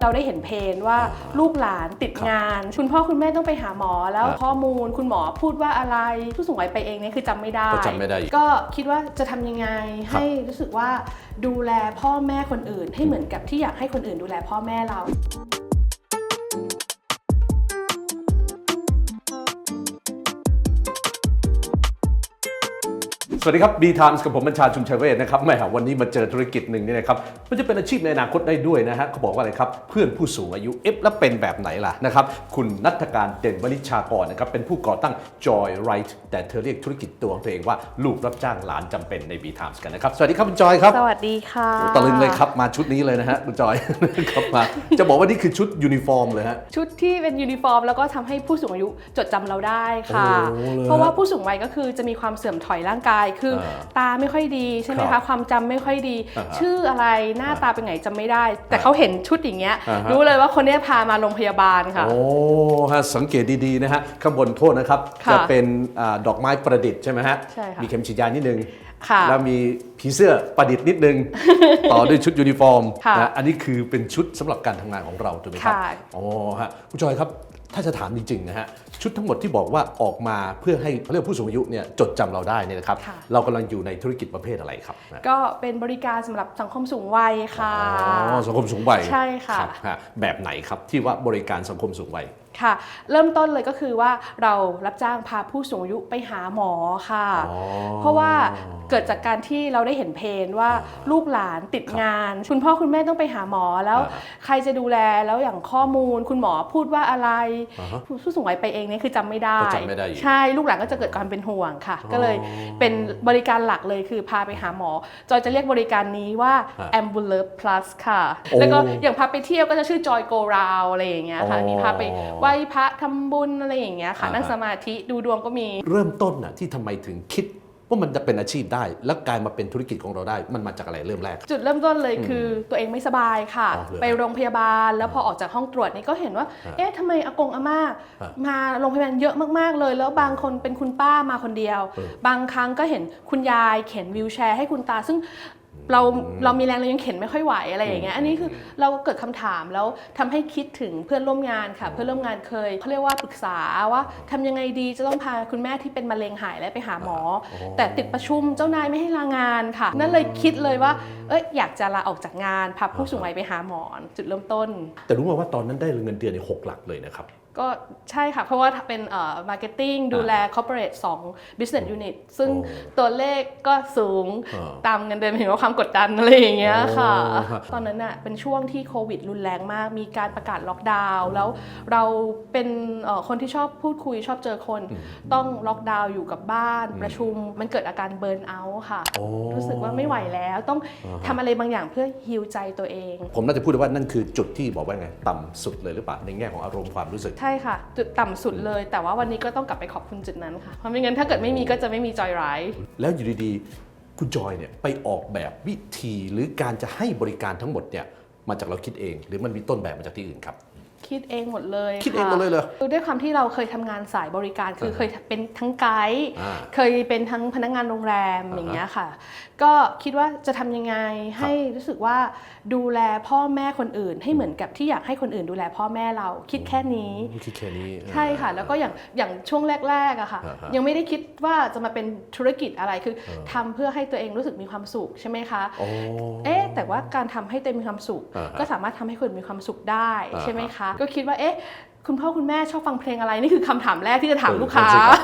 เราได้เห็นเพนว่าลูกหลานติดงาน คุณพ่อคุณแม่ต้องไปหาหมอแล้วครับข้อมูลคุณหมอพูดว่าอะไรผู้สูงวัยไปเองเนี่ยคือจำไม่ได้ ก็จำไม่ได้อีกก็คิดว่าจะทำยังไงให้รู้สึกว่าดูแลพ่อแม่คนอื่น ให้เหมือนกับที่อยากให้คนอื่นดูแลพ่อแม่เรา สวัสดีครับ B Times กับผมบัญชาชุมชัยเวชนะครับแหม่วันนี้มาเจอธุรกิจหนึ่งนี่นะครับมันจะเป็นอาชีพในอนาคตได้ด้วยนะฮะเขาบอกว่าอะไรครับ เพื่อนผู้สูงอายุเอฟแล้วเป็นแบบไหนล่ะนะครับ คุณนัทการเด่นวณิชากรนะครับเป็นผู้ก่อตั้ง Joy Right แต่เธอเรียกธุรกิจตัวของตัวเองว่า ลูกรับจ้างหลานจำเป็นใน B Times กันนะครับ สวัสดีครับคุณจอยครับ สวัสดีค่ะโอ้ตะลึงเลยครับมาชุดนี้เลยนะฮะคุณจอยครับมาจะบอกว่านี่คือชุดยูนิฟอร์มเลยฮะชุดที่เป็นยูนิฟอร์ม แล้วก็ทำให้ผู้สูงอายุจดจำเราได้ค่ะโอ้เลยเพราะว่าผู้สูงวัยก็คือจะมีความเสื่อมถอยร่างกายคืออาตาไม่ค่อยดีใช่ไหมครัคะบความจำไม่ค่อยดี อ่าฮะชื่ออะไรหน้าตาเป็นไงจำไม่ได้ แต่เขาเห็นชุดอย่างเงี้ยอ่าฮะ รู้เลยว่าคนเนี้ยพามาโรงพยาบาลค่ะ โอ้ฮะสังเกตดีๆนะฮะข้างบนโทษนะครับ ค่ะจะเป็นอาดอกไม้ประดิษฐ์ใช่ไหมฮะใช่ค่ะมีเข็มฉีดยานิดนึง ค่ะแล้วมีผีเสื้อประดิษฐ์นิดนึง ต่อด้วยชุดยูนิฟอร์มค่ะนะอันนี้คือเป็นชุดสำหรับการทำงานของเราถูกไหมครับค่ะอ๋อฮะคุณจอยครับถ้าจะถามจริงๆนะฮะ ชุดทั้งหมดที่บอกว่าออกมาเพื่อให้เขาเรียกผู้สูงอายุเนี่ยจดจำเราได้เนี่ยนะครับค่ะเรากำลังอยู่ในธุรกิจประเภทอะไรครับนะก็เป็นบริการสำหรับสังคมสูงวัยค่ะอ๋อสังคมสูงวัยใช่ค่ะรับฮแบบไหนครับที่ว่าบริการสังคมสูงวัย ค่ะ เริ่มต้นเลยก็คือว่าเรารับจ้างพาผู้สูงอายุไปหาหมอค่ะ อ๋อ เพราะว่าเกิดจากการที่เราได้เห็นเพนว่าลูกหลานติดงาน คุณพ่อคุณแม่ต้องไปหาหมอแล้ว อ่าใครจะดูแลแล้วอย่างข้อมูล คุณหมอพูดว่าอะไร อ่าฮะผู้สูงวัยไปเองเนี่ยคือจำไม่ได้ก็จำไม่ได้อีก ใช่ลูกหลานก็จะเกิดความเป็นห่วงค่ะ ก็เลยเป็นบริการหลักเลยคือพาไปหาหมอ จอยจะเรียกบริการนี้ว่าฮะ ambulance plus ค่ะ โอ้แล้วก็อย่างพาไปเที่ยวก็จะชื่อ joy go round อะไรอย่างเงี้ยค่ะอ๋อมีพาไปไหว้พระทำบุญอะไรอย่างเงี้ยค่ะอ่าฮะ นั่งสมาธิดูดวงก็มี เริ่มต้นน่ะที่ทำไมถึงคิดว่ามันจะเป็นอาชีพได้ แล้วกลายมาเป็นธุรกิจของเราได้ มันมาจากอะไรเริ่มแรก จุดเริ่มต้นเลยคือตัวเองไม่สบายค่ะ อ๋อเหรอไปโรงพยาบาลแล้วพอออกจากห้องตรวจนี่ก็เห็นว่า ฮะเอ๊ะทำไมอากงอาม่าฮะมาโรงพยาบาลเยอะมากๆเลย แล้วบางคนเป็นคุณป้ามาคนเดียว เออบางครั้งก็เห็นคุณยายเข็นวิวแชร์ให้คุณตา ซึ่ง เราเรามีแรงเรายังเข็นไม่ค่อยไหวอะไรอย่างเงี้ยอันนี้คือเราก็เกิดคำถามแล้วทำให้คิดถึงเพื่อนร่วมงานค่ะ เพื่อนร่วมงานเคยเขาเรียกว่าปรึกษาว่าทำยังไงดีจะต้องพาคุณแม่ที่เป็นมะเร็งหายและไปหาหมออ๋อแต่ติดประชุมเจ้านายไม่ให้ลางานค่ะ นั่นเลยคิดเลยว่าเอ้ยอยากจะลาออกจากงานพาผู้สูงวัยไปหาหมอจุดเริ่มต้น แต่รู้มาว่าตอนนั้นได้เงินเดือนในหกหลักเลยนะครับ ก็ใช่ค่ะ เพราะว่าเป็นเอ่อ marketing ดูแล corporate 2 business unit ซึ่งโอ้ตัวเลขก็สูงอ่าตามเงินเดือนเห็นว่าความกดดันอะไรอย่างเงี้ยค่ะ โอ้ฮะ ตอนนั้นน่ะเป็นช่วงที่โควิดรุนแรงมาก มีการประกาศล็อกดาวน์แล้วเราเป็นเอ่อคนที่ชอบพูดคุยชอบเจอคน ต้องล็อกดาวน์อยู่กับบ้านประชุมมันเกิดอาการเบิร์นเอาท์ค่ะ โอ้ รู้สึกว่าไม่ไหวแล้วต้องอ่าฮะทำอะไรบางอย่างเพื่อฮิวใจตัวเอง ผมน่าจะพูดได้ว่านั่นคือจุดที่บอกว่าไง ต่ำสุดเลยหรือเปล่าในแง่ของอารมณ์ความรู้สึก ใช่ช่ค่ะ จุดต่ำสุดเลย แต่ว่าวันนี้ก็ต้องกลับไปขอบคุณจุดนั้นค่ะ เพราะไม่งั้นถ้าเกิดไม่มีก็จะไม่มีจอยไร้แล้วอยู่ดีๆ คุณจอยเนี่ยไปออกแบบวิธีหรือการจะให้บริการทั้งหมดเนี่ยมาจากเราคิดเอง หรือมันมีต้นแบบมาจากที่อื่นครับ คิดเองหมดเลยคิดเองหมดเลยเหรอคือด้วยความที่เราเคยทำงานสายบริการคือเคยเป็นทั้งไกด์อ่า เคยเป็นทั้งพนักงานโรงแรมอ่าฮะอย่างเงี้ยค่ะ ก็คิดว่าจะทำยังไงให้รู้สึกว่าดูแลพ่อแม่คนอื่น ให้เหมือนกับที่อยากให้คนอื่นดูแลพ่อแม่เราคิดแค่นี้คิดแค่นี้ ใช่ค่ะ แล้วก็อย่างอย่างช่วงแรกๆอะค่ะ อ่าฮะยังไม่ได้คิดว่าจะมาเป็นธุรกิจอะไรคือเออทำเพื่อให้ตัวเองรู้สึกมีความสุขใช่ไหมคะ โอ้ เอ๊ะแต่ว่าการทำให้ตัวเองมีความสุข อ่าฮะก็สามารถทำให้คนมีความสุขได้อ่าฮะ ใช่ไหมคะก็คิดว่าเอ๊ะคุณพ่อคุณแม่ชอบฟังเพลงอะไร นี่คือคำถามแรกที่จะถามเออลูกค้านั่นสิครับ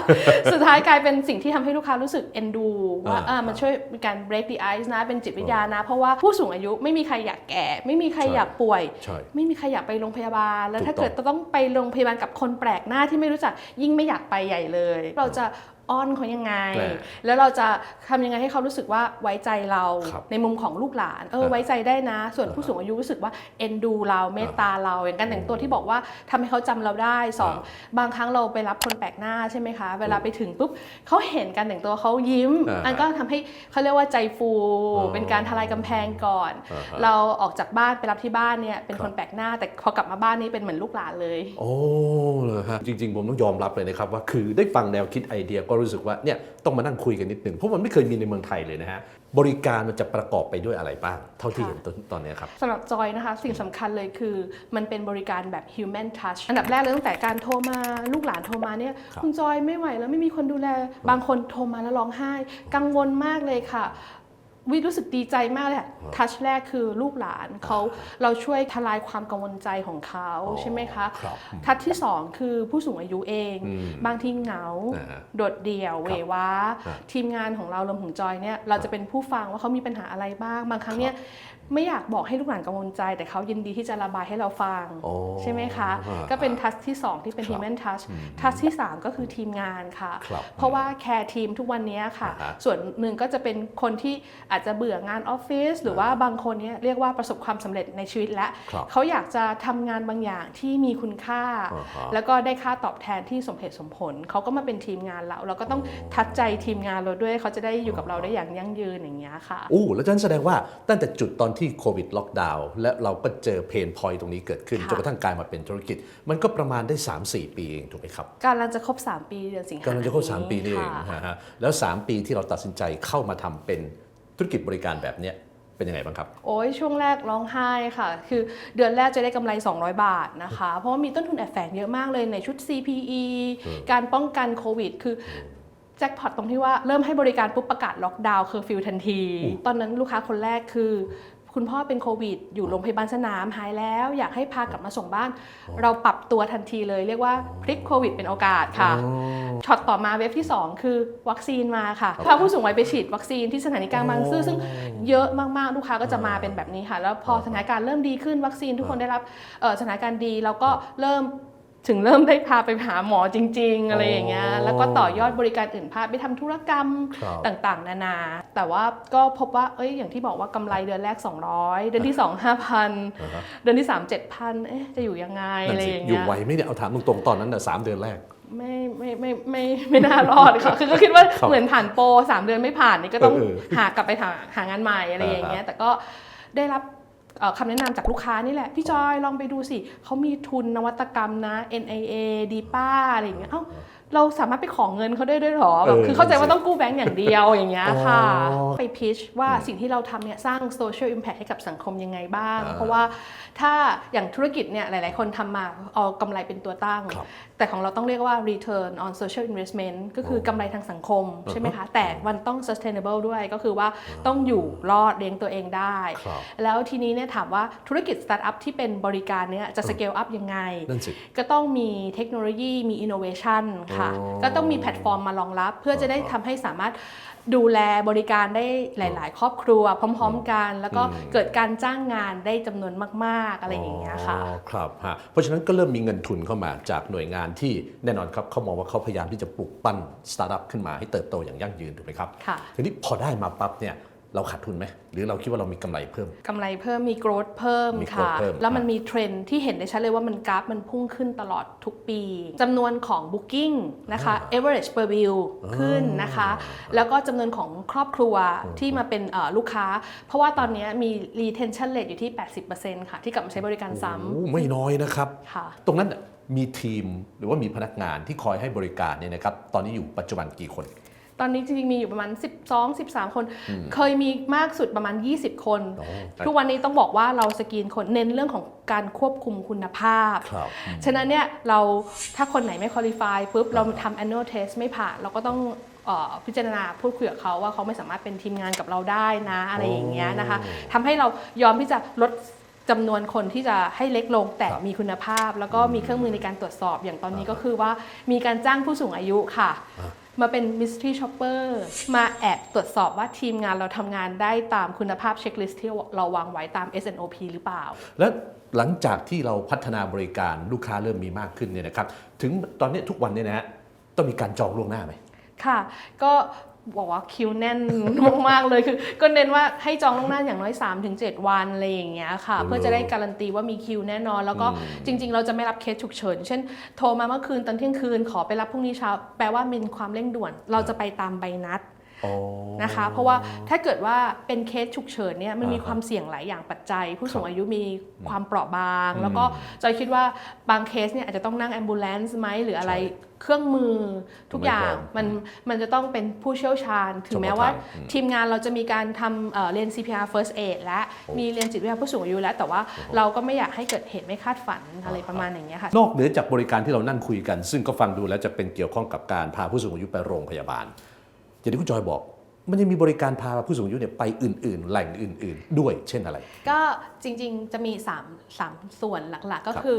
สุดท้ายกลายเป็นสิ่งที่ทำให้ลูกค้ารู้สึกเอ็นดู ว่าอ่าเออมันช่วยมีการ break the ice นะ เป็นจิตวิทยานะ เพราะว่าผู้สูงอายุไม่มีใครอยากแก่ ไม่มีใครใช่อยากป่วยใช่ไม่มีใครอยากไปโรงพยาบาล แล้วถูกถ้าเกิดต้องต้องไปโรงพยาบาลกับคนแปลกหน้าที่ไม่รู้จักยิ่งไม่อยากไปใหญ่เลย เราจะ อ้อนเขายังไงแปลกแล้วเราจะทำยังไงให้เขารู้สึกว่าไว้ใจเราครับในมุมของลูกหลานเอออ่าไว้ใจได้นะ ส่วนผู้สูงอายุรู้สึกว่าเอ็นดูเราเมตตาเรา อย่างการแต่งตัวที่บอกว่าทำให้เขาจำเราได้สองอ่บางครั้งเราไปรับคนแปลกหน้าใช่ไหมคะ เวลาไปถึงปุ๊บเขาเห็นการแต่งตัวเขายิ้มอ่าอันก็ทำให้เขาเรียกว่าใจฟูอ๋อเป็นการทลายกำแพงก่อนอ่าฮะเราออกจากบ้านไปรับที่บ้านเนี่ยเป็นครับคนแปลกหน้า แต่พอกลับมาบ้านนี่เป็นเหมือนลูกหลานเลย โอ้เลยฮะจริง ๆ ผมต้องยอมรับเลยนะครับว่าคือได้ฟังแนวคิดไอเดียก็รู้สึกว่าเนี่ยต้องมานั่งคุยกันนิดหนึ่งเพราะมันไม่เคยมีในเมืองไทยเลยนะฮะบริการมันจะประกอบไปด้วยอะไรบ้าง เท่าที่ค่ะเห็นตอนตอนเนี้ยครับสำหรับจอยนะคะ สิ่งสำคัญเลยคือมันเป็นบริการแบบ human touch อันดับแรกเลยตั้งแต่การโทรมาลูกหลานโทรมาเนี่ยครับคุณจอยไม่ไหวแล้วไม่มีคนดูแล บางคนโทรมาแล้วร้องไห้ กังวลมากเลยค่ะ วิรู้สึกดีใจมากเลยอะทัชแรกคือลูกหลานเขาเราช่วยทลายความกังวลใจของเขาอ๋อใช่ไหมคะครับทัชที่สองคือผู้สูงอายุเองอืมบางทีเหงาอ่าฮะโดดเดี่ยวเหวว้าครับทีมงานของเรารวมถึงจอยเนี่ยเราจะเป็นผู้ฟังว่าเขามีปัญหาอะไรบ้าง บางครั้งเนี่ยไม่อยากบอกให้ลูกหลานกังวลใจ แต่เขายินดีที่จะระบายให้เราฟังโอ้ใช่ไหมคะอ่าก็เป็นทัชที่ 2 ที่เป็นครับ human touch ทัชที่ 3 ก็คือทีมงานค่ะครับเพราะว่าแคร์ทีมทุกวันนี้ค่ะอ่าฮะส่วนหนึ่งก็จะเป็นคนที่อาจจะเบื่องานออฟฟิศหรือว่าบางคนเนี่ยเรียกว่าประสบความสำเร็จในชีวิตแล้วครับเขาอยากจะทำงานบางอย่างที่มีคุณค่าอ่าฮะแล้วก็ได้ค่าตอบแทนที่สมเหตุสมผล เขาก็มาเป็นทีมงานเรา เราก็ต้องทัดใจทีมงานเราด้วย เขาจะได้อยู่กับเราได้อย่างยั่งยืนอย่างเงี้ยค่ะอู้แล้วฉะนั้นแสดงว่าตั้งแต่จุดตอนที่โควิดล็อกดาวน์และเราก็เจอเพนพอยต์ตรงนี้เกิดขึ้นค่ะจนกระทั่งกลายมาเป็นธุรกิจ มันก็ประมาณได้ 3-4 ปีเองถูกไหมครับกำลังจะครบ 3 ปีเดือนสิงหากำลังจะครบ 3 ปีนี่เองค่ะนะฮะแล้ว 3 ปีที่เราตัดสินใจเข้ามาทำเป็นธุรกิจบริการแบบเนี้ยเป็นยังไงบ้างครับ โอ้ยช่วงแรกร้องไห้ค่ะ คือเดือนแรกจะได้กำไร 200 บาทนะคะ เพราะว่ามีต้นทุนแอบแฝงเยอะมากเลยในชุด CPE การป้องกันโควิด คือแจ็คพอตตรงที่ว่าเริ่มให้บริการปุ๊บประกาศล็อกดาวน์เคอร์ฟิวทันที ตอนนั้นลูกค้าคนแรกคือ คุณพ่อเป็นโควิด อยู่โรงพยาบาลสนามหายแล้ว อยากให้พากลับมาส่งบ้าน เราปรับตัวทันทีเลย เรียกว่าพลิกโควิดเป็นโอกาสค่ะ ช็อตต่อมาเว็บที่ 2 คือวัคซีนมาค่ะพาผู้สูงวัยไปฉีดวัคซีนที่สถานีกลางบางซื่อซึ่งเยอะมากๆ ลูกค้าก็จะมาเป็นแบบนี้ค่ะ แล้วพอสถานการณ์เริ่มดีขึ้นวัคซีนทุกคนได้รับเอ่อสถานการณ์ดีแล้วก็เริ่ม ถึงเริ่มได้พาไปหาหมอจริง ๆ อะไรอย่างเงี้ยอ๋อแล้วก็ต่อยอดบริการอื่นพาไปทำธุรกรรมครับต่างๆ นานา แต่ว่าก็พบว่า เอ้ย อย่างที่บอกว่ากำไรเดือนแรก 200 เดือนที่2อ่าฮะ5,000 เดือนที่ 3 7,000 เอ๊ะ จะอยู่ยังไงนั่อะนไรสิอย่างอยู่เงี้ยไหวไหมเนี่ยเอาถามตรงๆ ตอนนั้นน่ะสามเดือนแรกไม่ไม่ไม่ไม่ไม่น่ารอดค่ะคือก็คิดว่าครับเหมือนผ่านโปรสามเดือนไม่ผ่านนี่ก็ต้องเออหากลับไปหาหางานใหม่อะไรอย่างเงี้ย แต่ก็ได้รับเอ่อ คำแนะนำจากลูกค้านี่แหละ พี่จอยลองไปดูสิ เขามีทุนนวัตกรรมนะ NIA ดีป้าอะไรอย่างเงี้ยเอ้าเราสามารถไปขอเงินเขาได้ด้วยเหรอแบบเออคือเข้าใจว่าต้องกู้แบงก์อย่างเดียวอย่างเงี้ยค่ะอ๋อไปพิชว่าสิ่งที่เราทำเนี่ยสร้างโซเชียลอิมแพคให้กับสังคมยังไงบ้างอ่าเพราะว่าถ้าอย่างธุรกิจเนี่ยหลาย ๆ คนทำมาเอากำไรเป็นตัวตั้งครับ แต่ของเราต้องเรียกว่า return on social investment ก็คือกำไรทางสังคมใช่ไหมคะ แต่มันต้อง sustainable ด้วยก็คือว่าต้องอยู่รอดเลี้ยงตัวเองได้ครับแล้วทีนี้เนี่ยถามว่าธุรกิจสตาร์ทอัพที่เป็นบริการเนี่ยจะ scale up ยังไงนั่นสิก็ต้องมีเทคโนโลยีมี innovation ค่ะอ๋อก็ต้องมีแพลตฟอร์มมารองรับเพื่อจะได้ทำให้สามารถดูแลบริการได้หลาย ๆ ครอบครัวพร้อม ๆ กัน แล้วก็เกิดการจ้างงานได้จำนวนมาก ๆ อะไรอย่างเงี้ยค่ะอ๋อครับฮะเพราะฉะนั้นก็เริ่มมีเงินทุนเข้ามาจากหน่วยงานที่แน่นอนครับเขามองว่าเขาพยายามที่จะปลุกปั้นสตาร์ทอัพขึ้นมาให้เติบโตอย่างยั่งยืนถูกไหมครับค่ะทีนี้พอได้มาปั๊บเนี่ยเราขาดทุนไหม หรือเราคิดว่าเรามีกำไรเพิ่มกำไรเพิ่มมี growth เพิ่มมีค่ะ growth เพิ่มแล้วมันอะมีเทรนด์ที่เห็นได้ชัดเลยว่ามันกราฟมันพุ่งขึ้นตลอดทุกปีจำนวนของ Booking นะคะ average per view ขึ้นนะคะ แล้วก็จำนวนของครอบครัวที่มาเป็นเอ่อลูกค้า เพราะว่าตอนนี้มี retention rate อยู่ที่ 80%ค่ะ ที่กลับมาใช้บริการซ้โอ้ไม่น้อยนะครับำค่ะตรงนั้นน่ะ มีทีมหรือว่ามีพนักงานที่คอยให้บริการเนี่ยนะครับตอนนี้อยู่ปัจจุบันกี่คน ตอนนี้จริงๆมีอยู่ประมาณ 12 13 คน เคยมีมากสุดประมาณ 20 คนอ๋อทุกวันนี้ต้องบอกว่าเราสกรีนคนเน้นเรื่องของการควบคุมคุณภาพ ครับ ฉะนั้นเนี่ยเราถ้าคนไหนไม่คุริฟายปุ๊บเราทำ annual test ไม่ผ่าน เราก็ต้องเอ่อพิจารณาพูดคุยกับเขาว่าเขาไม่สามารถเป็นทีมงานกับเราได้นะ อะไรอย่างเงี้ยนะคะทำให้เรายอมที่จะลด จำนวนคนที่จะให้เล็กลงแต่ครับมีคุณภาพ แล้วก็มีเครื่องมือในการตรวจสอบอย่างตอนนี้ก็คือว่ามีการจ้างผู้สูงอายุค่ะ มาเป็น mystery shopper มาแอบตรวจสอบว่าทีมงานเราทำงานได้ตามคุณภาพเช็คลิสต์ที่เราวางไว้ตาม SNOP หรือเปล่า แล้วหลังจากที่เราพัฒนาบริการลูกค้าเริ่มมีมากขึ้นเนี่ยนะครับ ถึงตอนนี้ทุกวันเนี่ยนะฮะต้องมีการจองล่วงหน้าไหมค่ะ ก็ บอกว่าคิวแน่นมากๆเลยคือ ก็เน้นว่าให้จองล่วงหน้าอย่างน้อย 3-7 วันอะไรอย่างเงี้ยค่ะโอ้โหเพื่อจะได้การันตีว่ามีคิวแน่นอน แล้วก็จริง ๆ เราจะไม่รับเคสฉุกเฉิน เช่น โทรมาเมื่อคืนตอนเที่ยงคืนขอไปรับพรุ่งนี้เช้าแปลว่ามีความเร่งด่วน เราจะไปตามใบนัดอ๋อ นะคะ เพราะว่าถ้าเกิดว่าเป็นเคสฉุกเฉินเนี่ยมันมีอ่าฮะความเสี่ยงหลายอย่างปัจจัย ผู้สูงครับอายุมีความเปราะบางอืมแล้วก็จอยคิดว่าบางเคสเนี่ยอาจจะต้องนั่ง ambulance ไหมหรืออะไรเครื่องมือทุกไม่อย่างพร้อมมันมันจะต้องเป็นผู้เชี่ยวชาญ ถึงแม้เฉพาะว่าทางอืมทีมงานเราจะมีการทำเอ่อเรียน CPR first aid และโอ้มีเรียนจิตวิทยาผู้สูงอายุแล้วแต่ว่าเราก็ไม่อยากให้เกิดเหตุไม่คาดฝันอะไรประมาณอย่างเงี้ยค่ะนอกเหนือจากบริการที่เรานั่งคุยกัน ซึ่งก็ฟังดูแล้วจะเป็นเกี่ยวข้องกับการพาผู้สูงอายุไปโรงพยาบาล อย่างที่คุณจอยบอก มันยังมีบริการพาผู้สูงอายุเนี่ยไปอื่น ๆ แหล่งอื่น ๆ ด้วยเช่นอะไร ก็จริงๆ จะมี 3 3 ส่วนหลักๆ ก็ครับคือ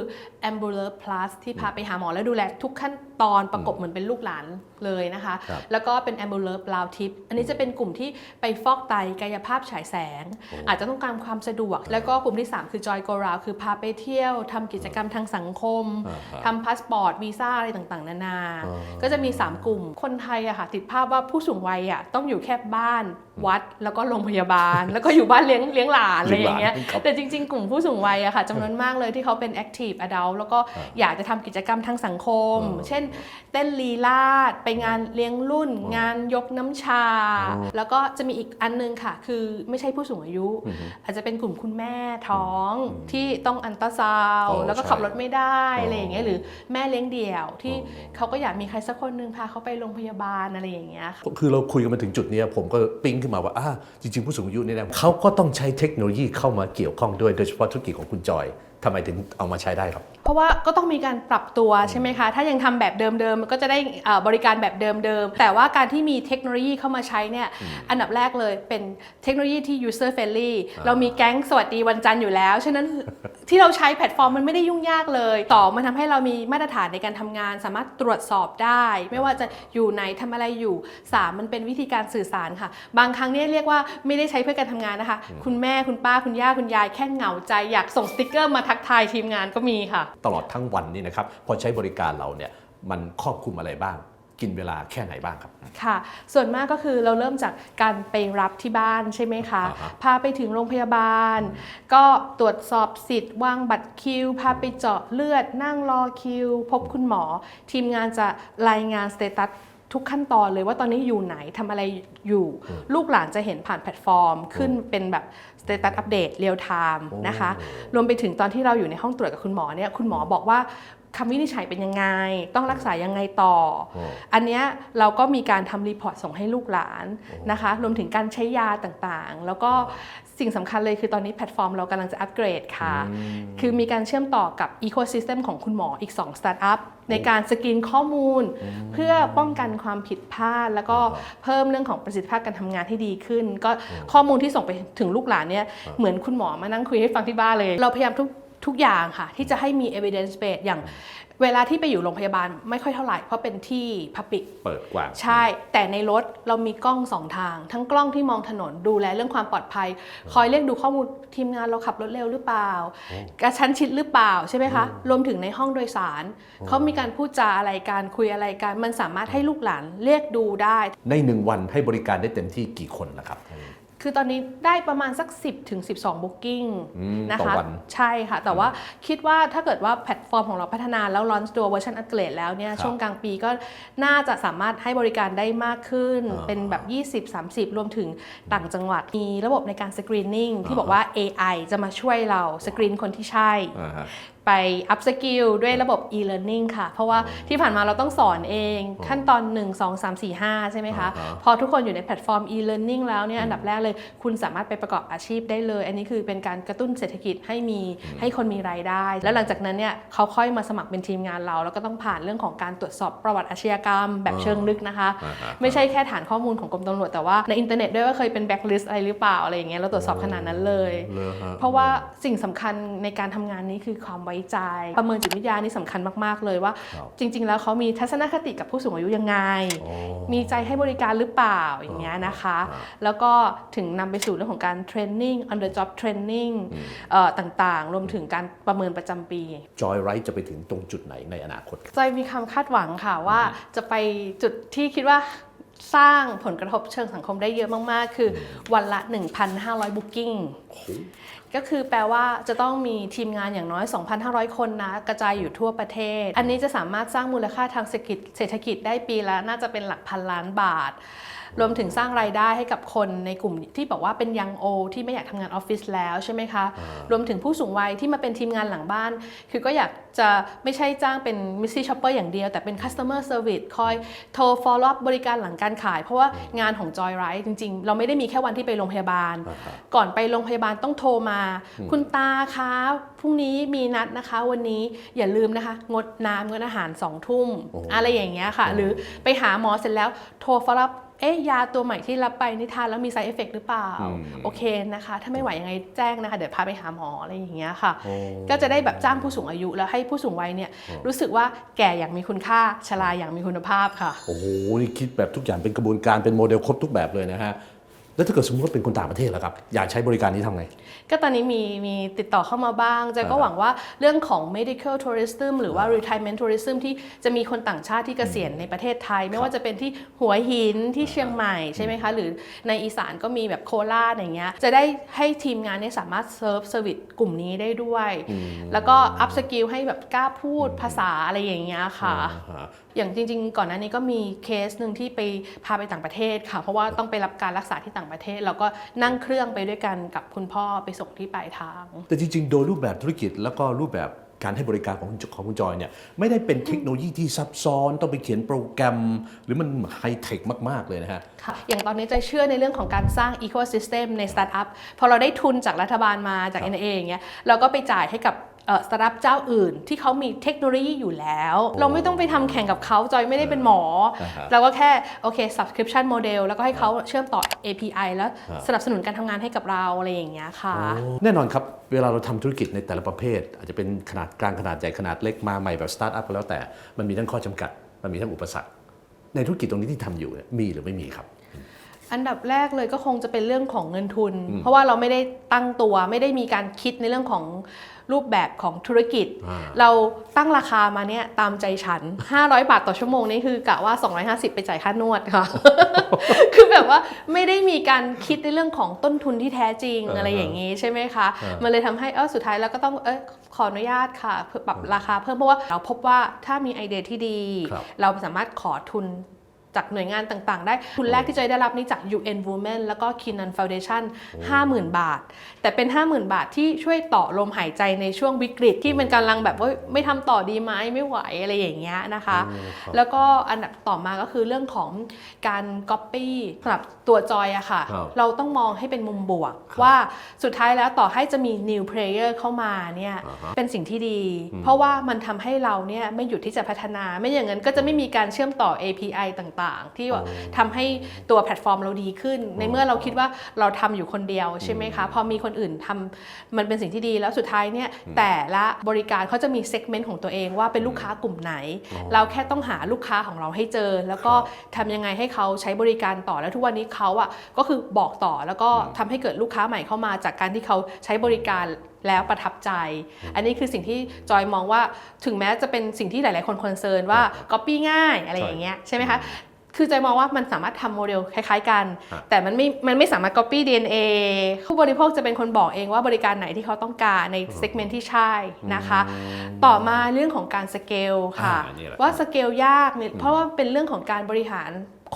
Ambulance Plus ที่พาไปหาหมอแล้วดูแลทุกขั้นตอนประกบเหมือนเป็นลูกหลานเลยนะคะครับแล้วก็เป็น Ambulance ลาวทิปอันนี้จะเป็นกลุ่มที่ไปฟอกไตกายภาพฉายแสงโอ้อาจจะต้องการความสะดวก แล้วก็กลุ่มที่ 3 คือ Joy Go Round คือพาไปเที่ยวทำกิจกรรมทางสังคมอ่าฮะทำพาสปอร์ตวีซ่าอะไรต่างๆ นานาอ๋อก็จะมี 3 กลุ่มคนไทยอะค่ะติดภาพว่าผู้สูงวัยอะต้องอยู่แค่แบๆบ้านวัดแล้วก็โรงพยาบาล แล้วก็อยู่บ้านเลี้ยงเลี้ยงหลานอะไรอย่างเงี้ยเลี้ยงหลานครับแต่จริง ๆ กลุ่มผู้สูงวัยอะค่ะจำนวนมากเลยที่เขาเป็น active adult แล้วก็อ่าอยากจะทำกิจกรรมทางสังคมอ่าเช่น เต้นลีลาด ไปงานเลี้ยงรุ่นอ่างานยกน้ำชาอ่าแล้วก็จะมีอีกอันนึงค่ะ คือไม่ใช่ผู้สูงอายุอือฮึอาจจะเป็นกลุ่มคุณแม่ท้องที่ต้องอันตราซาวอ๋อแล้วก็ใช่ขับรถไม่ได้อ๋อออะไรอย่างเงี้ยหรือแม่เลี้ยงเดี่ยวที่อ๋อเขาก็อยากมีใครสักคนหนึงพาเขาไปโรงพยาบาลอะไรอย่างเงี้ยค่ะคือเราคุยกันมาถึงจุดเนี้ยผมก็ปิ๊งขึ้นมาว่าอ่าจริง ๆ ผู้สูงอายุเนี่ยนะเขาก็ต้องใช้เทคโนโลยีเข้ามาเกี่ยวข้องด้วยโดยเฉพาะธุรกิจของคุณจอย ทำไมถึงเอามาใช้ได้ครับ เพราะว่าก็ต้องมีการปรับตัวใช่ไหมคะ ถ้ายังทำแบบเดิมๆมันก็จะได้เอ่อบริการแบบเดิมๆ แต่ว่าการที่มีเทคโนโลยีเข้ามาใช้เนี่ย อันดับแรกเลยเป็นเทคโนโลยีที่ user friendly เรามีแก๊งสวัสดีวันจันทร์อยู่แล้ว ฉะนั้นที่เราใช้แพลตฟอร์มมันไม่ได้ยุ่งยากเลย ต่อมันทำให้เรามีมาตรฐานในการทำงาน สามารถตรวจสอบได้ ไม่ว่าจะอยู่ไหนทำอะไรอยู่สามมันเป็นวิธีการสื่อสารค่ะ บางครั้งเนี่ยเรียกว่าไม่ได้ใช้เพื่อการทำงานนะคะ คุณแม่คุณป้าคุณย่าคุณยายแค่เหงาใจอยากส่งสติกเกอร์มาทักทายทีมงานก็มีค่ะ ตลอดทั้งวันนี่นะครับพอใช้บริการเราเนี่ยมันครอบคลุมอะไรบ้าง กินเวลาแค่ไหนบ้างครับ ค่ะ ส่วนมากก็คือเราเริ่มจากการไปรับที่บ้านใช่ไหมคะ อ่าฮะพาไปถึงโรงพยาบาล ก็ตรวจสอบสิทธิ์วางบัตรคิว พาไปเจาะเลือด นั่งรอคิว พบคุณหมอ ทีมงานจะรายงานสเตตัสทุกขั้นตอนเลยว่าตอนนี้อยู่ไหนทำอะไรอยู่ ลูกหลานจะเห็นผ่านแพลตฟอร์ม ขึ้นเป็นแบบ สเตตัสอัปเดตเรียลไทม์นะคะ รวมไปถึงตอนที่เราอยู่ในห้องตรวจกับคุณหมอเนี่ย คุณหมอบอกว่า คำวินิจฉัยเป็นยังไง ต้องรักษายังไงต่อโอ้อันเนี้ยเราก็มีการทำรีพอร์ตส่งให้ลูกหลานนะคะ รวมถึงการใช้ยาต่างๆ แล้วก็สิ่งสำคัญเลยคือตอนนี้แพลตฟอร์มเรากำลังจะอัปเกรดค่ะ คือมีการเชื่อมต่อกับ Ecosystem ของคุณหมออีก 2 สตาร์ทอัพในการสกรีนข้อมูล เพื่อป้องกันความผิดพลาด แล้วก็เพิ่มเรื่องของประสิทธิภาพการทำงานที่ดีขึ้น ก็ข้อมูลที่ส่งไปถึงลูกหลานเนี่ยเหมือนคุณหมอมานั่งคุยให้ฟังที่บ้านเลย เราพยายามทุก ทุกอย่างค่ะ ที่จะให้มี evidence base อย่างเวลาที่ไปอยู่โรงพยาบาลไม่ค่อยเท่าไหร่ เพราะเป็นที่ public เปิดกว้างใช่ แต่ในรถเรามีกล้องสองทาง ทั้งกล้องที่มองถนนดูแลเรื่องความปลอดภัย คอยเรียกดูข้อมูลทีมงานเราขับรถเร็วหรือเปล่ากระชั้นชิดหรือเปล่าใช่ไหมคะ รวมถึงในห้องโดยสารเขามีการพูดจาอะไรการคุยอะไรกันมันสามารถให้ลูกหลานเรียกดูได้ ในหนึ่งวันให้บริการได้เต็มที่กี่คนนะครับ คือตอนนี้ได้ประมาณสัก 10ถึง12 booking อืมนะต่อคะวันใช่ค่ะ แต่ว่าคิดว่าถ้าเกิดว่าแพลตฟอร์มของเราพัฒนาแล้วลอนตัวเวอร์ชันอัปเกรดแล้วเนี่ยครับช่วงกลางปีก็น่าจะสามารถให้บริการได้มากขึ้นอ่าเป็นแบบ 20-30 รวมถึงต่างจังหวัด มีระบบในการสกรีนนิ่งที่อ่าบอกว่า AI จะมาช่วยเราสกรีนคนที่ใช่อ่าฮะ ไปอัพสกิลด้วยระบบ e-learning ค่ะ เพราะว่าที่ผ่านมาเราต้องสอนเองขั้นตอน 1 2 3 4 5 ใช่ไหมคะอ่าฮะพอทุกคนอยู่ในแพลตฟอร์ม e-learning แล้วเนี่ยอันดับแรกเลยคุณสามารถไปประกอบอาชีพได้เลย อันนี้คือเป็นการกระตุ้นเศรษฐกิจให้มีให้คนมีรายได้ แล้วหลังจากนั้นเนี่ยเขาค่อยมาสมัครเป็นทีมงานเรา แล้วก็ต้องผ่านเรื่องของการตรวจสอบประวัติอาชญากรรม แบบเชิงลึกนะคะอ่าฮะไม่ใช่แค่ฐานข้อมูลของกรมตำรวจแต่ว่าในอินเทอร์เน็ตด้วยว่าเคยเป็นแบ็คลิสต์อะไรหรือเปล่าอะไรอย่างเงี้ยเราตรวจสอบขนาดนั้นเลยเลอฮะเพราะว่าสิ่งสำคัญในการทำงานนี้คือความไว้ใจ ประเมินจิตวิทยานี่สำคัญมาก ๆ เลยว่าครับจริง ๆ แล้วเขามีทัศนคติกับผู้สูงอายุยังไงอ๋อมีใจให้บริการหรือเปล่าอย่างเงี้ยนะคะอ่าแล้วก็ถึงนำไปสู่เรื่องของการเทรนนิ่ง on the job training เอ่อต่างๆ รวมถึงการประเมินประจำปีจอยไรท์จะไปถึงตรงจุดไหนในอนาคตจอยมีความคาดหวังค่ะว่าจะไปจุดที่คิดว่าสร้างผลกระทบเชิงสังคมได้เยอะมาก ๆ คือวันละ 1,500 booking ก็คือแปลว่าจะต้องมีทีมงานอย่างน้อย 2,500 คนนะ กระจายอยู่ทั่วประเทศ อันนี้จะสามารถสร้างมูลค่าทางเศรษฐกิจได้ปีละน่าจะเป็นหลักพันล้านบาท รวมถึงสร้างรายได้ให้กับคนในกลุ่มที่บอกว่าเป็นยังโอที่ไม่อยากทำงานออฟฟิศแล้วใช่ไหมคะรวมถึงผู้สูงวัยที่มาเป็นทีมงานหลังบ้าน คือก็อยากจะไม่ใช่จ้างเป็นมิสซี่ช็อปเปอร์อย่างเดียว แต่เป็น customer service คอยโทร follow up บริการหลังการขาย เพราะว่างานของ Joy Ride จริง ๆ เราไม่ได้มีแค่วันที่ไปโรงพยาบาลอ่าฮะก่อนไปโรงพยาบาลต้องโทรมา คุณตาคะพรุ่งนี้มีนัดนะคะ วันนี้อย่าลืมนะคะ งดน้ำงดอาหารสองทุ่มโอ้อะไรอย่างเงี้ยค่ะ หรือไปหาหมอเสร็จแล้วโทร follow up เอ๊ะยาตัวใหม่ที่รับไปนิทานแล้วมี side effect หรือเปล่าโอเคนะคะ ถ้าไม่ไหวยังไงแจ้งนะคะ เดี๋ยวพาไปหาหมออะไรอย่างเงี้ยค่ะ โอ้ ก็จะได้แบบจ้างผู้สูงอายุแล้วให้ผู้สูงวัยเนี่ยรู้สึกว่าแก่อย่างมีคุณค่าชราอย่างมีคุณภาพค่ะ โอ้โห นี่คิดแบบทุกอย่างเป็นกระบวนการเป็นโมเดลครบทุกแบบเลยนะฮะ แล้วถ้าเกิดสมมติว่าเป็นคนต่างประเทศล่ะครับ อยากใช้บริการนี้ทำไง ก็ตอนนี้มีมีติดต่อเข้ามาบ้างเจก็อ่าฮะหวังว่าเรื่องของ medical tourism หรือว่า retirement tourism ที่จะมีคนต่างชาติที่เกษียณในประเทศไทย ไม่ว่าจะเป็นที่หัวหินที่เชียงใหม่ใช่ไหมคะ หรือในอีสานก็มีแบบโคราชอย่างเงี้ย จะได้ให้ทีมงานเนี่ยสามารถเซิร์ฟเซอร์วิสกลุ่มนี้ได้ด้วย แล้วก็ up skill ให้แบบกล้าพูดภาษาอะไรอย่างเงี้ยค่ะ อ่าฮะอย่างจริง ๆ ก่อนหน้านี้ก็มีเคสหนึ่งที่ไปพาไปต่างประเทศค่ะ เพราะว่าต้องไปรับการรักษาที่ต่างประเทศ แล้วก็นั่งเครื่องไปด้วยกันกับคุณพ่อไปส่งที่ปลายทาง แต่จริง ๆ โดยรูปแบบธุรกิจแล้วก็รูปแบบการให้บริการของคุณจของคุณจอยเนี่ยไม่ได้เป็นเทคโนโลยีที่ซับซ้อนต้องไปเขียนโปรแกรม หรือมันไฮเทคมาก ๆ เลยนะฮะค่ะอย่างตอนนี้ใจเชื่อในเรื่องของการสร้าง ecosystem ในสตาร์ทอัพพอเราได้ทุนจากรัฐบาลมาจากครับ NIA อย่างเงี้ยเราก็ไปจ่ายให้กับ สตาร์ทอัพเจ้าอื่น ที่เขามีเทคโนโลยีอยู่แล้ว เราไม่ต้องไปทำแข่งกับเขาจอยไม่ได้เป็นหมออ่าฮะเราก็แค่โอเค subscription model แล้วก็ให้เขาเชื่อมต่อ API แล้วครับสนับสนุนการทำงานให้กับเราอะไรอย่างเงี้ยค่ะ แน่นอนครับ เวลาเราทำธุรกิจในแต่ละประเภท อาจจะเป็นขนาดกลางขนาดใหญ่ขนาดเล็กมาใหม่แบบสตาร์ทอัพก็แล้วแต่มันมีทั้งข้อจำกัด มันมีทั้งอุปสรรค ในธุรกิจตรงนี้ที่ทำอยู่เนี่ยมีหรือไม่มีครับ อันดับแรกเลยก็คงจะเป็นเรื่องของเงินทุน เพราะว่าเราไม่ได้ตั้งตัวไม่ได้มีการคิดในเรื่องของรูปแบบของธุรกิจอ่าเราตั้งราคามาเนี่ยตามใจฉัน 500 บาทต่อชั่วโมงนี่คือกะว่า 250 ไปจ่ายค่านวดค่ะ คือแบบว่าไม่ได้มีการคิดในเรื่องของต้นทุนที่แท้จริงอ่าฮะอะไรอย่างนี้ใช่ไหมคะอ่ามัมันเลยทำให้เออสุดท้ายแล้วก็ต้องเออขออนุญาตค่ะเพื่อปรับราคาเพิ่มเพราะว่าเราพบว่าถ้ามีไอเดียที่ดีครับเราสามารถขอทุน จากหน่วยงานต่างๆ ได้ทุนแรกที่จอยได้รับนี่จาก UN Women แล้วก็ Kinan Foundation 50,000 บาท แต่เป็น 50,000 บาทที่ช่วยต่อลมหายใจในช่วงวิกฤตที่มันกำลังแบบว่าไม่ทำต่อดีไหมไม่ไหวอะไรอย่างเงี้ยนะคะอืมครับแล้วก็อันดับต่อมาก็คือเรื่องของการ Copy สำหรับตัวจอยอะค่ะครับเราต้องมองให้เป็นมุมบวกครับว่าสุดท้ายแล้วต่อให้จะมี new player เข้ามาเนี่ยอ่าฮะเป็นสิ่งที่ดี เพราะว่ามันทำให้เราเนี่ยไม่หยุดที่จะพัฒนา ไม่อย่างนั้นก็จะไม่มีการเชื่อมต่อ API ต่างๆ ที่ว่าทำให้ตัวแพลตฟอร์มเราดีขึ้น ในเมื่อเราคิดว่าเราทำอยู่คนเดียวใช่ไหมคะ พอมีคนอื่นทำมันเป็นสิ่งที่ดีแล้วสุดท้ายเนี่ยแต่ละบริการเขาจะมีเซกเมนต์ของตัวเองว่าเป็นลูกค้ากลุ่มไหน เราแค่ต้องหาลูกค้าของเราให้เจอ แล้วก็ทำยังไงให้เขาใช้บริการต่อแล้วทุกวันนี้เขาอะก็คือบอกต่อแล้วก็ทำให้เกิดลูกค้าใหม่เข้ามาจากการที่เขาใช้บริการแล้วประทับใจ อันนี้คือสิ่งที่จอยมองว่าถึงแม้จะเป็นสิ่งที่หลาย ๆ คนคอนเซิร์นว่าก๊อปปี้ง่ายอะไรอย่างเงี้ยใช่ไหมคะ คือจอยมองว่ามันสามารถทำโมเดลคล้าย ๆ กันฮะแต่มันไม่มันไม่สามารถ copy DNA ผู้บริโภคจะเป็นคนบอกเองว่าบริการไหนที่เขาต้องการในเซกเมนต์ที่ใช่นะคะ ต่อมาเรื่องของการสเกลค่ะอ่านี่แหละว่าสเกลยากเนี่ยเพราะว่าเป็นเรื่องของการบริหาร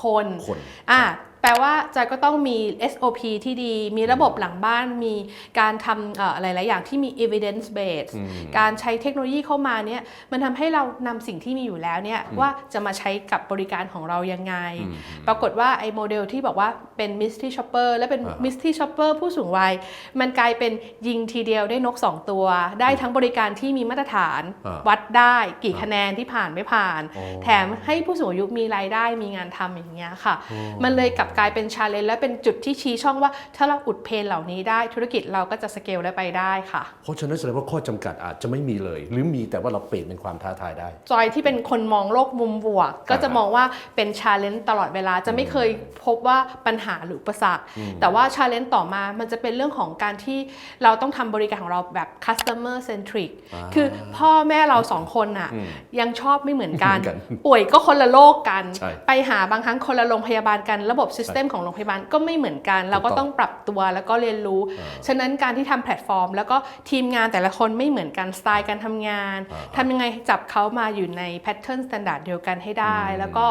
คนคนอะแป ลว่าจอยก็ต้องมี SOP ที่ดี มีระบบหลังบ้าน มีการทำเอ่อหลาย ๆ อย่างที่มี evidence base อืมการใช้เทคโนโลยีเข้ามาเนี่ยมันทำให้เรานำสิ่งที่มีอยู่แล้วเนี่ยว่าจะมาใช้กับบริการของเรายังไงอืมปรากฏว่าไอ้โมเดลที่บอกว่าเป็น mystery shopper และเป็นอ่า mystery shopper ผู้สูงวัย มันกลายเป็นยิงทีเดียวได้นก 2 ตัว ได้ทั้งบริการที่มีมาตรฐานอ่าวัดได้กี่อ่าคะแนนที่ผ่านไม่ผ่านอ๋อแถมให้ผู้สูงอายุมีรายได้มีงานทำอย่างเงี้ยค่ะ มันเลยกลับกลายเป็นชาเลนจ์และเป็นจุดที่ชี้ช่องว่า ถ้าเราอุดเพนเหล่านี้ได้ธุรกิจเราก็จะสเกลได้ไปได้ค่ะ เพราะฉะนั้นแสดงว่าข้อจำกัดอาจจะไม่มีเลย หรือมีแต่ว่าเราเปลี่ยนเป็นความท้าทายได้ จอยที่เป็นคนมองโลกมุมบวก ก็จะอ่าฮะมองว่าเป็นชาเลนจ์ตลอดเวลาจะไม่เคยพบว่าปัญหาหรืออุปสรรคแต่ว่าชาเลนจ์ต่อมามันจะเป็นเรื่องของการที่เราต้องทำบริการของเราแบบ customer centric อ่าคือพ่อแม่เราสองคนน่ะอืมยังชอบไม่เหมือนกันไม่เหมือนกัน ป่วยก็คนละโลกกันใช่ไปหาบางครั้งคนละโรงพยาบาลกันระบบซิสเต็มของโรงพยาบาลก็ไม่เหมือนกัน เราก็ต้องปรับตัวแล้วก็เรียนรู้ ฉะนั้นการที่ทำแพลตฟอร์ม แล้วก็ทีมงานแต่ละคนไม่เหมือนกันสไตล์การทำงานอ่าทำยังไงจับเขามาอยู่ในแพทเทิร์นสแตนดาร์ดเดียวกันให้ได้ แล้วก็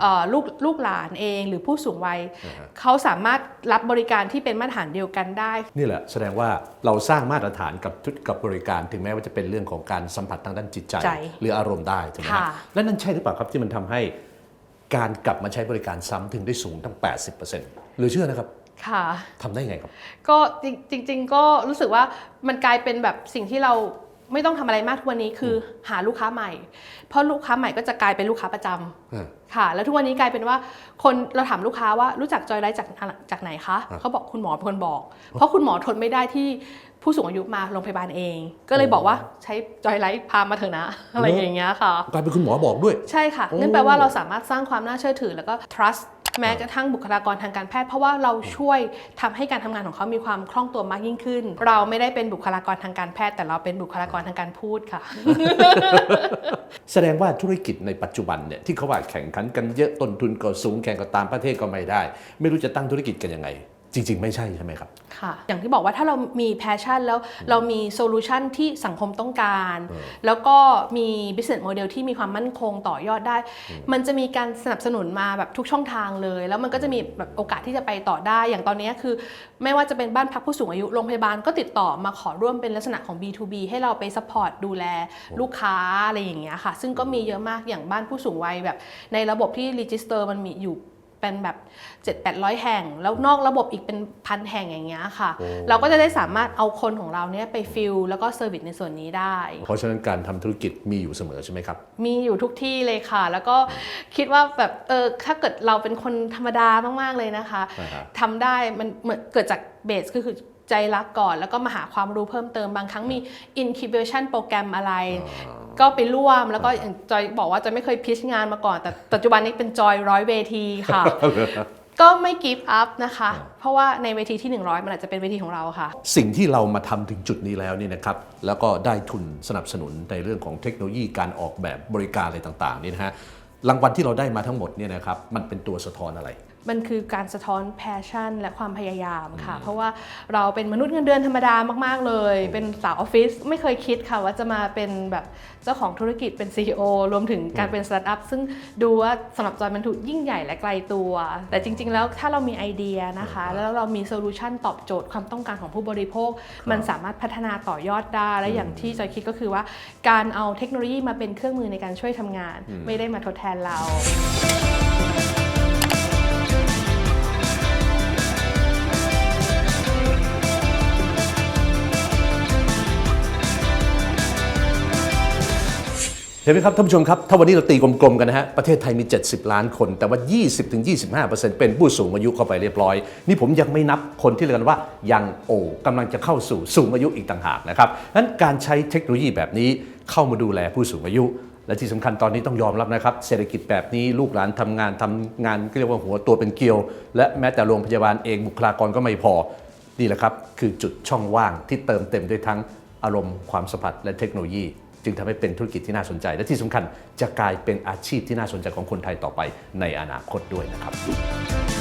เอ่อลูกลูกหลานเองหรือผู้สูงวัยเขาสามารถรับบริการที่เป็นมาตรฐานเดียวกันได้ นี่แหละแสดงว่าเราสร้างมาตรฐานกับทุกกับบริการถึงแม้ว่าจะเป็นเรื่องของการสัมผัสทางด้านจิตใจใจหรืออารมณ์ได้ถูกไหมฮะค่ะและนั่นใช่หรือเปล่าครับที่มันทำให้ การกลับมาใช้บริการซ้ำถึงได้สูงตั้ง 80%หรือเชื่อนะครับค่ะทำได้ไงครับ ก็จริงจริง ๆ ก็รู้สึกว่ามันกลายเป็นแบบสิ่งที่เรา ไม่ต้องทำอะไรมากทุกวันนี้คือหาลูกค้าใหม่ เพราะลูกค้าใหม่ก็จะกลายเป็นลูกค้าประจำอ่าค่ะ แล้วทุกวันนี้กลายเป็นว่าคนเราถามลูกค้าว่ารู้จักจอยไลท์จากจากไหนคะอ่าเขาบอกคุณหมอเป็นคนบอก เพราะคุณหมอทนไม่ได้ที่ผู้สูงอายุมาโรงพยาบาลเอง ก็เลยบอกว่าใช้จอยไลท์พามาเถอะนะ อะไรอย่างเงี้ยค่ะกลายเป็นคุณหมอบอกด้วย ใช่ค่ะโอ้นั่นแปลว่าเราสามารถสร้างความน่าเชื่อถือแล้วก็ trust แม้กระทั่งบุคลากรทางการแพทย์ เพราะว่าเราช่วยทำให้การทำงานของเขามีความคล่องตัวมากยิ่งขึ้น เราไม่ได้เป็นบุคลากรทางการแพทย์ แต่เราเป็นบุคลากรทางการพูดค่ะ แสดงว่าธุรกิจในปัจจุบันเนี่ยที่เขาว่าแข่งขันกันเยอะต้นทุนก็สูงแข่งกับตามประเทศก็ไม่ได้ ไม่รู้จะตั้งธุรกิจกันยังไง จริง ๆ ไม่ใช่ใช่ไหมครับ ค่ะ อย่างที่บอกว่าถ้าเรามี passion แล้วเรามีโซลูชันที่สังคมต้องการแล้วก็มี business model ที่มีความมั่นคงต่อยอดได้ มันจะมีการสนับสนุนมาแบบทุกช่องทางเลย แล้วมันก็จะมีแบบโอกาสที่จะไปต่อได้ อย่างตอนนี้คือ ไม่ว่าจะเป็นบ้านพักผู้สูงอายุโรงพยาบาลก็ติดต่อมาขอร่วมเป็นลักษณะของ B2B ให้เราไป support ดูแลลูกค้าอะไรอย่างเงี้ยค่ะ ซึ่งก็มีเยอะมากอย่างบ้านผู้สูงวัยแบบ ในระบบที่ register มันมีอยู่ เป็นแบบ 7 8 0 0 แห่ง แล้วนอกระบบอีกเป็นพันแห่งอย่างเงี้ยค่ะโอ้เราก็จะได้สามารถเอาคนของเราเนี่ยไปฟิลแล้วก็เซอร์วิสในส่วนนี้ได้ เพราะฉะนั้นการทำธุรกิจมีอยู่เสมอใช่ไหมครับ มีอยู่ทุกที่เลยค่ะ แล้วก็คิดว่าแบบเออถ้าเกิดเราเป็นคนธรรมดามาก ๆ เลยนะคะอ่าฮะทำได้มันเหมือนเกิดจากเบสก็คือ ใจรักก่อน แล้วก็มาหาความรู้เพิ่มเติมบางครั้งมี incubation โปรแกรมอะไร ก็ไปร่วมแล้วก็อย่างจอยบอกว่าจะไม่เคยพิชงานมาก่อน แต่ปัจจุบันนี้เป็นจอยร้อยเวทีค่ะ ก็ไม่กิฟต์อัพนะคะ เพราะว่าในเวทีที่ 100 มันอาจจะเป็นเวทีของเราค่ะ สิ่งที่เรามาทำถึงจุดนี้แล้วนี่นะครับ แล้วก็ได้ทุนสนับสนุนในเรื่องของเทคโนโลยีการออกแบบบริการอะไรต่างๆนี่นะฮะรางวัลที่เราได้มาทั้งหมดเนี่ยนะครับมันเป็นตัวสะท้อนอะไร มันคือการสะท้อนแพชชั่น และความพยายามค่ะ เพราะว่าเราเป็นมนุษย์เงินเดือนธรรมดามาก ๆ เลย เป็นสาวออฟฟิศไม่เคยคิดค่ะ ว่าจะมาเป็นแบบเจ้าของธุรกิจเป็น CEO รวมถึงการเป็นสตาร์ทอัพซึ่งดูว่าสำหรับจอยมันถูกยิ่งใหญ่และไกลตัว แต่จริง ๆ แล้วถ้าเรามีไอเดียนะคะ แล้วเรามีโซลูชันตอบโจทย์ความต้องการของผู้บริโภค มันสามารถพัฒนาต่อยอดได้และอย่างที่จอยคิดก็คือว่า การเอาเทคโนโลยีมาเป็นเครื่องมือในการช่วยทำงาน ไม่ได้มาทดแทนเรา ห็นไหมครับท่านผู้ชมครับ ถ้าวันนี้เราตีกลมๆกันนะฮะ ประเทศไทยมี 70 ล้านคน แต่ว่า 20-25%เป็นผู้สูงอายุเข้าไปเรียบร้อย นี่ผมยังไม่นับคนที่เรียกกันว่ายังโอกำลังจะเข้าสู่สูงอายุอีกต่างหากนะครับนั้นการใช้เทคโนโลยีแบบนี้เข้ามาดูแลผู้สูงอายุและที่สำคัญตอนนี้ต้องยอมรับนะครับ เศรษฐกิจแบบนี้ลูกหลานทำงานทำงานก็เรียกว่าหัวตัวเป็นเกลียว และแม้แต่โรงพยาบาลเองบุคลากรก็ไม่พอ นี่แหละครับ คือจุดช่องว่างที่เติมเต็มด้วยทั้งอารมณ์ความสัมผัสและเทคโนโลยี จึงทำให้เป็นธุรกิจที่น่าสนใจ และที่สำคัญจะกลายเป็นอาชีพที่น่าสนใจของคนไทยต่อไปในอนาคตด้วยนะครับ